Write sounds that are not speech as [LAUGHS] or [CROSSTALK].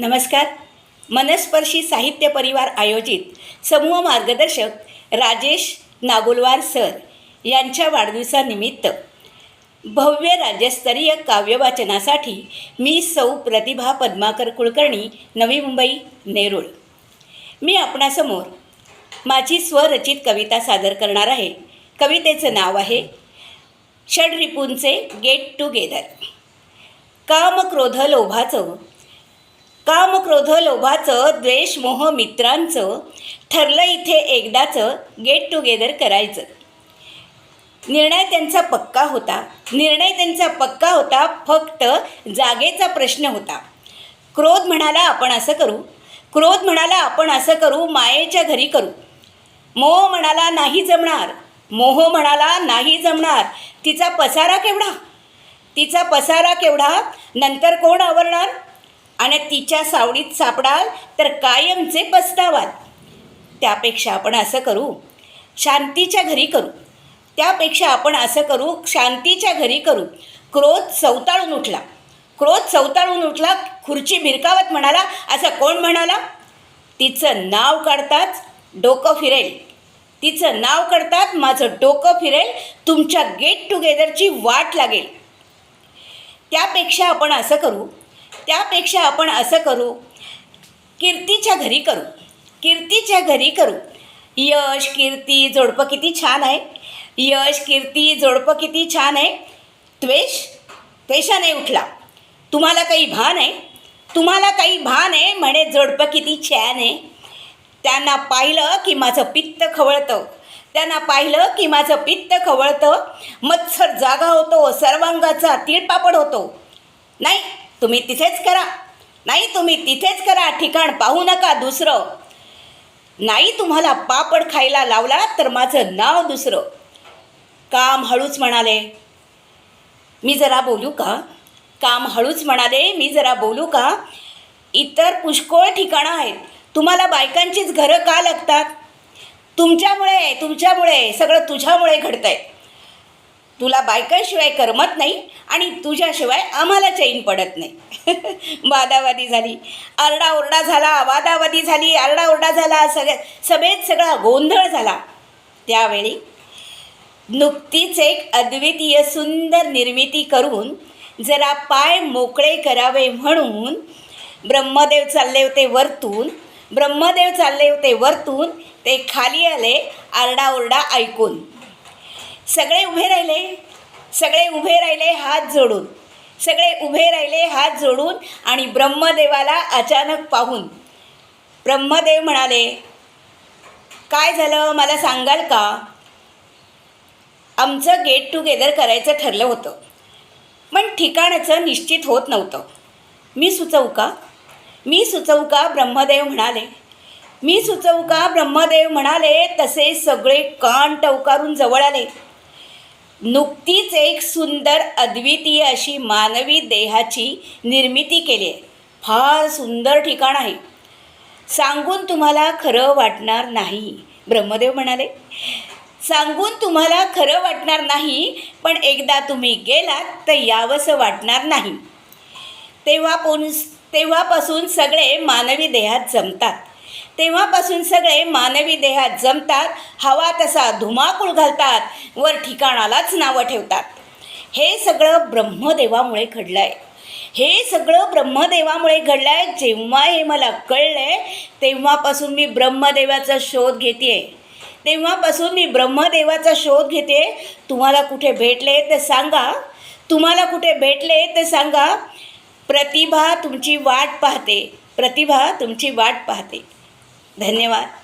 नमस्कार. मनस्पर्शी साहित्य परिवार आयोजित समूह मार्गदर्शक राजेश नागुलवार सर यांच्या वाढदिवसानिमित्त भव्य राज्यस्तरीय काव्यवाचनासाठी मी सौ प्रतिभा पद्माकर कुलकर्णी नवी मुंबई नेरूळ. मी आपणासमोर माझी स्वरचित कविता सादर करणार आहे. कवितेचं नाव आहे षडरिपूंचे गेट टुगेदर. काम क्रोध लोभाचं काम क्रोध लोभाचं द्वेष मोह मित्रांचं ठरलं इथे एकदाचं गेट टुगेदर करायचं. निर्णय त्यांचा पक्का होता. निर्णय त्यांचा पक्का होता फक्त जागेचा प्रश्न होता. क्रोध म्हणाला आपण असं करू. क्रोध म्हणाला आपण असं करू मायेच्या घरी करू. मोह म्हणाला नाही जमणार. मोह म्हणाला नाही जमणार. तिचा पसारा केवढा? तिचा पसारा केवढा? नंतर कोण आवरणार? आणि तिच्या सावडीत सापडाल तर कायमचे पस्तावाल. त्यापेक्षा आपण असं करू शांतीच्या घरी करू. त्यापेक्षा आपण असं करू शांतीच्या घरी करू. क्रोध चवताळून उठला. क्रोध चवताळून उठला खुर्ची भिरकावत म्हणाला असं कोण म्हणाला? तिचं नाव काढताच डोकं फिरेल. तिचं नाव काढतात माझं डोकं फिरेल. तुमच्या गेट टुगेदरची वाट लागेल. त्यापेक्षा आपण असं करू त्यापेक्षा आपण असं करू कीर्तीच्या घरी करू कीर्तीच्या घरी करू. यश कीर्ती जोडपं किती छान आहे. यश कीर्ती जोडपं किती छान आहे. त्वेष त्वेषाने उठला. तुम्हाला काही भान आहे? तुम्हाला काही भान आहे म्हणे जोडपं किती छान आहे. त्यांना पाहिलं की माझं पित्त खवळतं. त्यांना पाहिलं की माझं पित्त खवळतं. मत्सर जागा होतो सर्वांगाचा तिळपापड होतो. नाही तुम्ही तिथेच करा. नाही तुम्ही तिथेच करा. ठिकाण पाहू नका दुसरं. नाही तुम्हाला पापड खायला लावला तर माझं नाव दुसरं. काम हळूच म्हणाले. मी जरा बोलू का? काम हळूच म्हणाले. मी जरा बोलू का? इतर पुष्कळ ठिकाणं आहेत. तुम्हाला बायकांचीच घरं का लागतात? तुमच्यामुळे तुमच्यामुळे सगळं तुझ्यामुळे घडतं आहे तुला बायकाशिवाय करमत नाही आणि तुझ्याशिवाय आम्हाला चैन पडत नाही. [LAUGHS] वादावादी झाली. आरडाओरडा झाला वादावादी झाली आरडाओरडा झाला सगळ्या सभेत सगळा गोंधळ झाला. त्यावेळी नुकतीच एक अद्वितीय सुंदर निर्मिती करून जरा पाय मोकळे करावे म्हणून ब्रह्मदेव चालले होते वरतून. ब्रह्मदेव चालले होते वरतून. ते खाली आले आरडाओरडा ऐकून. सगळे उभे राहिले. सगळे उभे राहिले हात जोडून. सगळे उभे राहिले हात जोडून आणि ब्रह्मदेवाला अचानक पाहून. ब्रह्मदेव म्हणाले काय झालं? मला सांगाल का? आमचं गेट टुगेदर करायचं ठरलं होतं. पण ठिकाणाचं निश्चित होत नव्हतं. मी सुचवू का? मी सुचवू का? ब्रह्मदेव म्हणाले. मी सुचवू का? ब्रह्मदेव म्हणाले तसे सगळे कान टवकारून जवळ आले. नुकतीच एक सुंदर अद्वितीय अशी मानवी देहाची निर्मिती केली आहे. फार सुंदर ठिकाण आहे. सांगून तुम्हाला खरं वाटणार नाही ब्रह्मदेव म्हणाले. सांगून तुम्हाला खरं वाटणार नाही पण एकदा तुम्ही गेलात तर यावंसं वाटणार नाही. तेव्हापून तेव्हापासून सगळे मानवी देहात जमतात. तेव्हापासून सगळे मानवी देहात जमतात हवा तसा धुमाकूळ घालतात वर ठिकाणालाच नावं ठेवतात. हे सगळं ब्रह्मदेवामुळे घडलं आहे हे सगळं ब्रह्मदेवामुळे घडलं आहे जेव्हा हे मला कळलं आहे तेव्हापासून मी ब्रह्मदेवाचा शोध घेते तेव्हापासून मी ब्रह्मदेवाचा शोध घेते तुम्हाला कुठे भेटले तर सांगा. तुम्हाला कुठे भेटले तर सांगा. प्रतिभा तुमची वाट पाहते. प्रतिभा तुमची वाट पाहते. धन्यवाद.